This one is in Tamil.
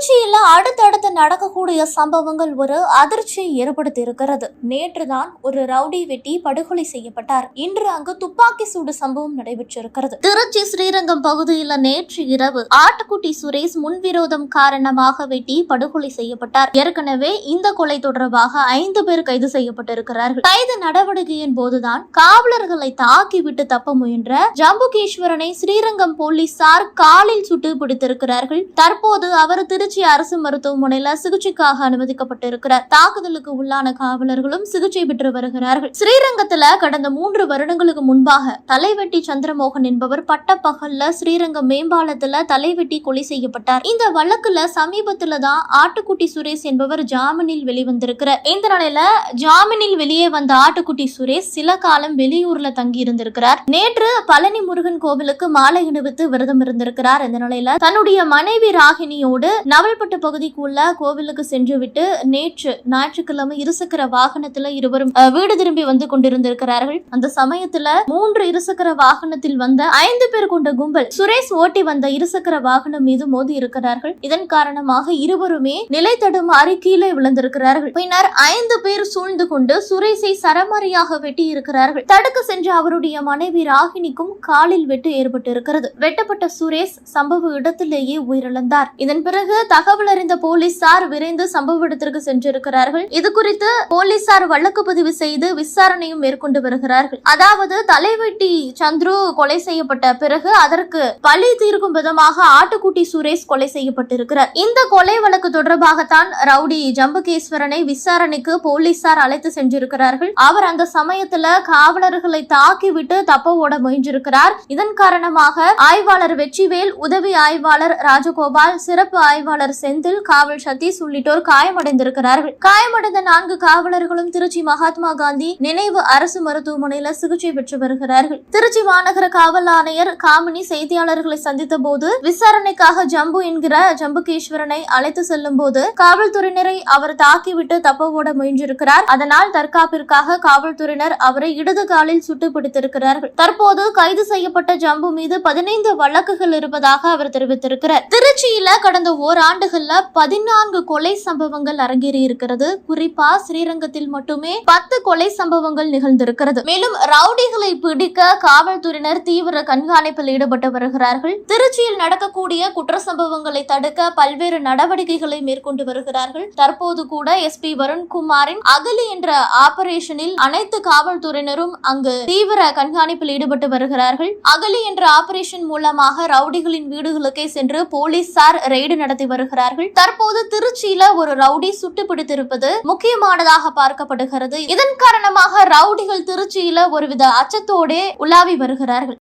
திருச்சியில அடுத்தடுத்து நடக்கக்கூடிய சம்பவங்கள் ஒரு அதிர்ச்சியை ஏற்படுத்தி இருக்கிறது நேற்றுதான் ஒரு ரவுடி வெட்டி படுகொலை செய்யப்பட்டார். இன்று அங்கு துப்பாக்கி சூடு சம்பவம் நடைபெற்றிருக்கிறது. திருச்சி ஸ்ரீரங்கம் பகுதியில் நேற்று இரவு ஆட்டுக்குட்டி சுரேஷ் முன்விரோதம் காரணமாக வெட்டி படுகொலை செய்யப்பட்டார். ஏற்கனவே இந்த கொலை தொடர்பாக ஐந்து பேர் கைது செய்யப்பட்டிருக்கிறார்கள். கைது நடவடிக்கையின் போதுதான் காவலர்களை தாக்கிவிட்டு தப்ப முயன்ற ஜம்புகேஸ்வரனை ஸ்ரீரங்கம் போலீசார் காலில் சுட்டு பிடித்திருக்கிறார்கள். தற்போது அவர் திரு திருச்சி அரசு மருத்துவமனையில சிகிச்சைக்காக அனுமதிக்கப்பட்டிருக்கிறார். தாக்குதலுக்கு உள்ளான காவலர்களும் சிகிச்சை பெற்று வருகிறார்கள். ஸ்ரீரங்கத்துல கடந்த மூன்று வருடங்களுக்கு முன்பாக தலைவெட்டி சந்திரமோகன் என்பவர் பட்டப்பகல்ல ஸ்ரீரங்கம் மேம்பாலத்துல தலைவெட்டி கொலை செய்யப்பட்டார். இந்த வழக்குல சமீபத்துல தான் ஆட்டுக்குட்டி சுரேஷ் என்பவர் ஜாமீனில் வெளிவந்திருக்கிறார். இந்த நிலையில ஜாமீனில் வெளியே வந்த ஆட்டுக்குட்டி சுரேஷ் சில காலம் வெளியூர்ல தங்கி இருந்திருக்கிறார் நேற்று பழனி முருகன் கோவிலுக்கு மாலை அணிவித்து விரதம் இருந்திருக்கிறார் இந்த நிலையில தன்னுடைய மனைவி ராகினியோடு நவல்பட்டு பகுதிக்குள்ள கோவிலுக்கு சென்றுவிட்டு நேற்று ஞாயிற்றுக்கிழமை இருசக்கர வாகனத்துல இருவரும் வீடு திரும்பி வந்து கொண்டிருந்திருக்கிறார்கள். அந்த சமயத்துல மூன்று இருசக்கர வாகனத்தில் வந்த ஐந்து பேர் கொண்ட கும்பல் சுரேஷ் ஓட்டி வந்த இருசக்கர வாகனம் மீது மோதி இருக்கிறார்கள். இதன் காரணமாக இருவருமே நிலை தடுமாறி கீழே விழுந்திருக்கிறார்கள். பின்னர் ஐந்து பேர் சூழ்ந்து கொண்டு சுரேஷை சரமாரியாக வெட்டி இருக்கிறார்கள். தடுக்க சென்ற அவருடைய மனைவி ராகினிக்கும் காலில் வெட்டு ஏற்பட்டிருக்கிறது. வெட்டப்பட்ட சுரேஷ் சம்பவ இடத்திலேயே உயிரிழந்தார். இதன் பிறகு தகவல் அறிந்த போலீசார் விரைந்து சம்பவ இடத்திற்கு சென்றிருக்கிறார்கள். இது குறித்து போலீசார் வழக்கு பதிவு செய்து விசாரணையும் மேற்கொண்டு வருகிறார்கள். அதாவது தலைவெட்டி சந்துரு கொலை செய்யப்பட்ட பிறகு அதற்கு பழி தீர்க்கும் விதமாக ஆட்டுக்குட்டி சுரேஷ் கொலை செய்யப்பட்டிருக்கிறார். இந்த கொலை வழக்கு தொடர்பாகத்தான் ரவுடி ஜம்புகேஸ்வரனை விசாரணைக்கு போலீசார் அழைத்து சென்றிருக்கிறார்கள். அவர் அந்த சமயத்துல காவலர்களை தாக்கிவிட்டு தப்ப ஓட முயன்றிருக்கிறார். இதன் காரணமாக ஆய்வாளர் வெற்றிவேல் உதவி ஆய்வாளர் ராஜகோபால் சிறப்பு ஆய்வாளர் செந்தில் காவல் சதீஷ் உள்ளிட்டோர் காயமடைந்திருக்கிறார்கள். காயமடைந்த நான்கு காவலர்களும் திருச்சி மகாத்மா காந்தி நினைவு அரசு மருத்துவமனையில சிகிச்சை பெற்று வருகிறார்கள். திருச்சி மாநகர காவல் ஆணையர் காமினி செய்தியாளர்களை சந்தித்த போது விசாரணைக்காக ஜம்பு என்கிற ஜம்புகேஸ்வரனை அழைத்து செல்லும் போது காவல்துறையினரை அவர் தாக்கிவிட்டு தப்ப ஓட முயன்றிருக்கிறார். அதனால் தற்காப்பிற்காக காவல்துறையினர் அவரை இடது காலில் சுட்டு பிடித்திருக்கிறார்கள் தற்போது கைது செய்யப்பட்ட ஜம்பு மீது பதினைந்து வழக்குகள் இருப்பதாக அவர் தெரிவித்திருக்கிறார். திருச்சியில கடந்த ஓர் ஆண்டுகள்ல பதினான்கு கொலை சம்பவங்கள் அரங்கேறி இருக்கிறது. குறிப்பா ஸ்ரீரங்கத்தில் மட்டுமே பத்து கொலை சம்பவங்கள் நிகழ்ந்திருக்கிறது. மேலும் ரவுடிகளை பிடிக்க காவல்துறையினர் தீவிர கண்காணிப்பில் ஈடுபட்டு வருகிறார்கள். திருச்சியில் நடக்கக்கூடிய குற்ற சம்பவங்களை தடுக்க பல்வேறு நடவடிக்கைகளை மேற்கொண்டு வருகிறார்கள். தற்போது கூட எஸ்பி வருண்குமாரின் அகலி என்ற ஆபரேஷனில் அனைத்து காவல்துறையினரும் அங்கு தீவிர கண்காணிப்பில் ஈடுபட்டு வருகிறார்கள். அகலி என்ற ஆபரேஷன் மூலமாக ரவுடிகளின் வீடுகளுக்கே சென்று போலீசார் ரெய்டு நடத்தி வருகிறார்கள். தற்போது திருச்சியில ஒரு ரவுடி சுட்டு பிடித்திருப்பது முக்கியமானதாக பார்க்கப்படுகிறது. இதன் காரணமாக ரவுடிகள் திருச்சியில ஒருவித அச்சத்தோடே உலாவி வருகிறார்கள்.